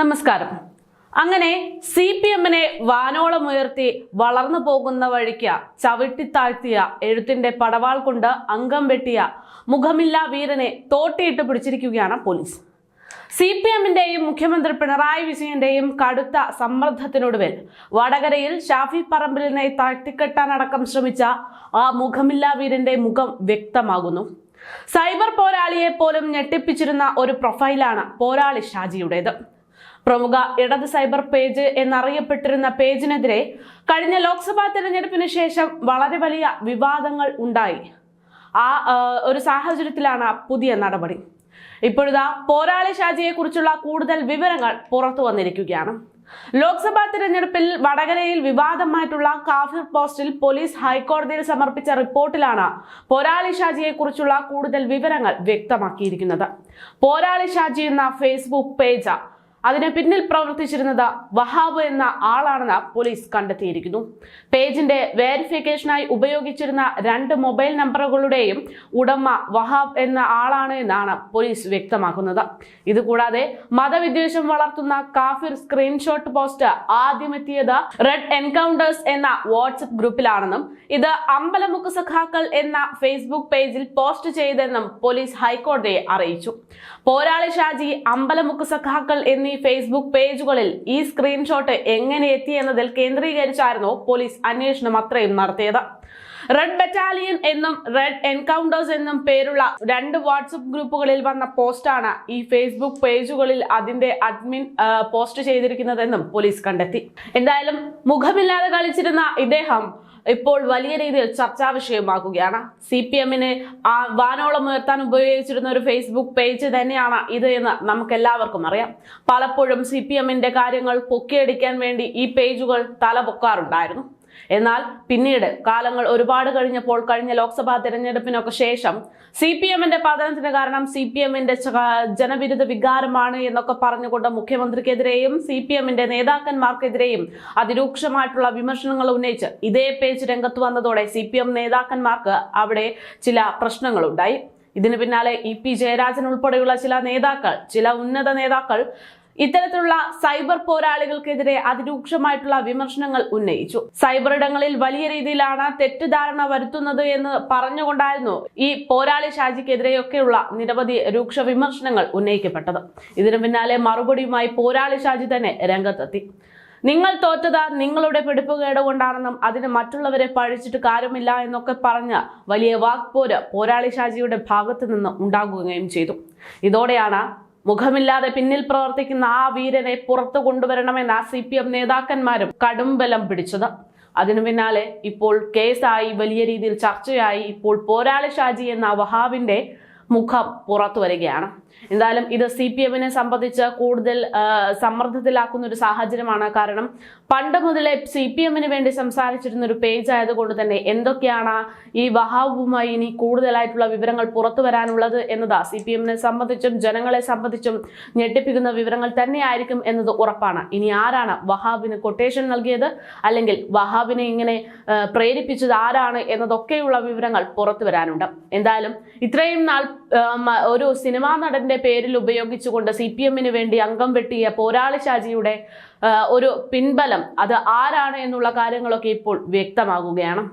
നമസ്കാരം. അങ്ങനെ C P എമ്മിനെ വാനോളമുയർത്തി വളർന്നു പോകുന്ന വഴിക്ക് ചവിട്ടിത്താഴ്ത്തിയ എഴുത്തിന്റെ പടവാൾ കൊണ്ട് അംഗം വെട്ടിയ മുഖമില്ലാ വീരനെ തോട്ടിയിട്ട് പിടിച്ചിരിക്കുകയാണ് പോലീസ്. സി പി എമ്മിന്റെയും മുഖ്യമന്ത്രി പിണറായി വിജയന്റെയും കടുത്ത സമ്മർദ്ദത്തിനൊടുവിൽ വടകരയിൽ ഷാഫി പറമ്പിലിനെ താഴ്ത്തിക്കെട്ടാനടക്കം ശ്രമിച്ച ആ മുഖമില്ലാ വീരന്റെ മുഖം വ്യക്തമാകുന്നു. സൈബർ പോരാളിയെ പോലും ഞെട്ടിപ്പിച്ചിരുന്ന ഒരു പ്രൊഫൈലാണ് പോരാളി ഷാജിയുടേത്. പ്രമുഖ ഇടത് സൈബർ പേജ് എന്നറിയപ്പെട്ടിരുന്ന പേജിനെതിരെ കഴിഞ്ഞ ലോക്സഭാ തെരഞ്ഞെടുപ്പിന് ശേഷം വളരെ വലിയ വിവാദങ്ങൾ ഉണ്ടായി. ആ ഒരു സാഹചര്യത്തിലാണ് പുതിയ നടപടി. ഇപ്പോഴിതാ പോരാളി ഷാജിയെ കുറിച്ചുള്ള കൂടുതൽ വിവരങ്ങൾ പുറത്തു വന്നിരിക്കുകയാണ്. ലോക്സഭാ തിരഞ്ഞെടുപ്പിൽ വടകരയിൽ വിവാദമായിട്ടുള്ള കാഫിർ പോസ്റ്റിൽ പോലീസ് ഹൈക്കോടതിയിൽ സമർപ്പിച്ച റിപ്പോർട്ടിലാണ് പോരാളി ഷാജിയെ കുറിച്ചുള്ള കൂടുതൽ വിവരങ്ങൾ വ്യക്തമാക്കിയിരിക്കുന്നത്. പോരാളി ഷാജി എന്ന ഫേസ്ബുക്ക് പേജ് അതിന് പിന്നിൽ പ്രവർത്തിച്ചിരുന്നത് വഹാബ് എന്ന ആളാണെന്ന് പോലീസ് കണ്ടെത്തിയിരിക്കുന്നു. പേജിന്റെ വേരിഫിക്കേഷനായി ഉപയോഗിച്ചിരുന്ന രണ്ട് മൊബൈൽ നമ്പറുകളുടെയും ഉടമ വഹാബ് എന്ന ആളാണ് എന്നാണ് പോലീസ് വ്യക്തമാക്കുന്നത്. ഇതുകൂടാതെ മതവിദ്വേഷം വളർത്തുന്ന കാഫിർ സ്ക്രീൻഷോട്ട് പോസ്റ്റ് ആദ്യമെത്തിയത് റെഡ് എൻകൗണ്ടേഴ്സ് എന്ന വാട്സപ്പ് ഗ്രൂപ്പിലാണെന്നും ഇത് അമ്പലമുക്ക് സഖാക്കൾ എന്ന ഫേസ്ബുക്ക് പേജിൽ പോസ്റ്റ് ചെയ്തെന്നും പോലീസ് ഹൈക്കോടതിയെ അറിയിച്ചു. പോരാളി ഷാജി അമ്പലമുക്ക് സഖാക്കൾ എന്നീ ഫേസ്ബുക്ക് പേജുകളിൽ ഈ സ്ക്രീൻഷോട്ട് എങ്ങനെ എത്തി എന്നതിൽ കേന്ദ്രീകരിച്ചായിരുന്നു പോലീസ് അന്വേഷണം അത്രയും നടത്തിയത്. റെഡ് ബറ്റാലിയൻ എന്നും റെഡ് എൻകൗണ്ടേഴ്സ് എന്നും പേരുള്ള രണ്ട് വാട്സപ്പ് ഗ്രൂപ്പുകളിൽ വന്ന പോസ്റ്റാണ് ഈ ഫേസ്ബുക്ക് പേജുകളിൽ അതിന്റെ അഡ്മിൻ പോസ്റ്റ് ചെയ്തിരിക്കുന്നതെന്നും പോലീസ് കണ്ടെത്തി. എന്തായാലും മുഖമില്ലാതെ കളിച്ചിരുന്ന ഇദ്ദേഹം ഇപ്പോൾ വലിയ രീതിയിൽ ചർച്ചാ വിഷയമാക്കുകയാണ്. സി പി എമ്മിന് വാനോളം ഉയർത്താൻ ഉപയോഗിച്ചിരുന്ന ഒരു ഫേസ്ബുക്ക് പേജ് തന്നെയാണ് ഇത് എന്ന് നമുക്ക് എല്ലാവർക്കും അറിയാം. പലപ്പോഴും സി പി എമ്മിന്റെ കാര്യങ്ങൾ പൊക്കിയടിക്കാൻ വേണ്ടി ഈ പേജുകൾ തല പൊക്കാറുണ്ടായിരുന്നു എന്നാൽ പിന്നീട് കാലങ്ങൾ ഒരുപാട് കഴിഞ്ഞപ്പോൾ കഴിഞ്ഞ ലോക്സഭാ തെരഞ്ഞെടുപ്പിനൊക്കെ ശേഷം സി പി എമ്മിന്റെ പതനത്തിന് കാരണം സി പി എമ്മിന്റെ ജനവിരുദ്ധ വികാരമാണ് എന്നൊക്കെ പറഞ്ഞുകൊണ്ട് മുഖ്യമന്ത്രിക്കെതിരെയും സി പി എമ്മിന്റെ നേതാക്കന്മാർക്കെതിരെയും അതിരൂക്ഷമായിട്ടുള്ള വിമർശനങ്ങൾ ഉന്നയിച്ച് ഇതേ പേജ് രംഗത്ത് വന്നതോടെ സി പി എം നേതാക്കന്മാർക്ക് അവിടെ ചില പ്രശ്നങ്ങളുണ്ടായി. ഇതിനു പിന്നാലെ ഇ പി ജയരാജൻ ഉൾപ്പെടെയുള്ള ചില നേതാക്കൾ ചില ഉന്നത നേതാക്കൾ ഇത്തരത്തിലുള്ള സൈബർ പോരാളികൾക്കെതിരെ അതിരൂക്ഷമായിട്ടുള്ള വിമർശനങ്ങൾ ഉന്നയിച്ചു. സൈബർ ഇടങ്ങളിൽ വലിയ രീതിയിലാണ് തെറ്റിദ്ധാരണ വരുത്തുന്നത് എന്ന് പറഞ്ഞുകൊണ്ടായിരുന്നു ഈ പോരാളി ഷാജിക്കെതിരെയൊക്കെയുള്ള നിരവധി രൂക്ഷ വിമർശനങ്ങൾ ഉന്നയിക്കപ്പെട്ടത്. ഇതിനു പിന്നാലെ മറുപടിയുമായി പോരാളി ഷാജി തന്നെ രംഗത്തെത്തി. നിങ്ങൾ തോറ്റത് നിങ്ങളുടെ പിടിപ്പുകേട് കൊണ്ടാണെന്നും അതിന് മറ്റുള്ളവരെ പഴിച്ചിട്ട് കാര്യമില്ല എന്നൊക്കെ പറഞ്ഞ് വലിയ വാക്പോര് പോരാളി ഷാജിയുടെ ഭാഗത്തു നിന്ന് ഉണ്ടാകുകയും ചെയ്തു. ഇതോടെയാണ് മുഖമില്ലാതെ പിന്നിൽ പ്രവർത്തിക്കുന്ന ആ വീരനെ പുറത്തു കൊണ്ടുവരണമെന്ന സി പി എം നേതാക്കന്മാരും കടുംബലം പിടിച്ചത്. അതിനു പിന്നാലെ ഇപ്പോൾ കേസായി വലിയ രീതിയിൽ ചർച്ചയായി ഇപ്പോൾ പോരാളി ഷാജി എന്ന വഹാബിന്റെ മുഖം പുറത്തു വരികയാണ്. എന്തായാലും ഇത് സി പി എമ്മിനെ സംബന്ധിച്ച് കൂടുതൽ സമ്മർദ്ദത്തിലാക്കുന്ന ഒരു സാഹചര്യമാണ് കാരണം പണ്ട് മുതലേ സി പി എമ്മിന് വേണ്ടി സംസാരിച്ചിരുന്ന ഒരു പേജ് ആയതുകൊണ്ട് തന്നെ എന്തൊക്കെയാണ് ഈ വഹാബുമായി ഇനി കൂടുതലായിട്ടുള്ള വിവരങ്ങൾ പുറത്തു വരാനുള്ളത് എന്നതാ സി പി എമ്മിനെ സംബന്ധിച്ചും ജനങ്ങളെ സംബന്ധിച്ചും ഞെട്ടിപ്പിക്കുന്ന വിവരങ്ങൾ തന്നെയായിരിക്കും എന്നത് ഉറപ്പാണ്. ഇനി ആരാണ് വഹാബിന് കൊട്ടേഷൻ നൽകിയത്? അല്ലെങ്കിൽ വഹാബിനെ ഇങ്ങനെ പ്രേരിപ്പിച്ചത് ആരാണ് എന്നതൊക്കെയുള്ള വിവരങ്ങൾ പുറത്തു വരാനുണ്ട്. എന്തായാലും ഇത്രയും നാൾ ഒരു സിനിമാ നടന്റെ പേരിൽ ഉപയോഗിച്ചുകൊണ്ട് സി പി എമ്മിന് വേണ്ടി അംഗം വെട്ടിയ പോരാളി ഷാജിയുടെ ഒരു പിൻബലം. അത് ആരാണ് എന്നുള്ള കാര്യങ്ങളൊക്കെ ഇപ്പോൾ വ്യക്തമാകുകയാണ്.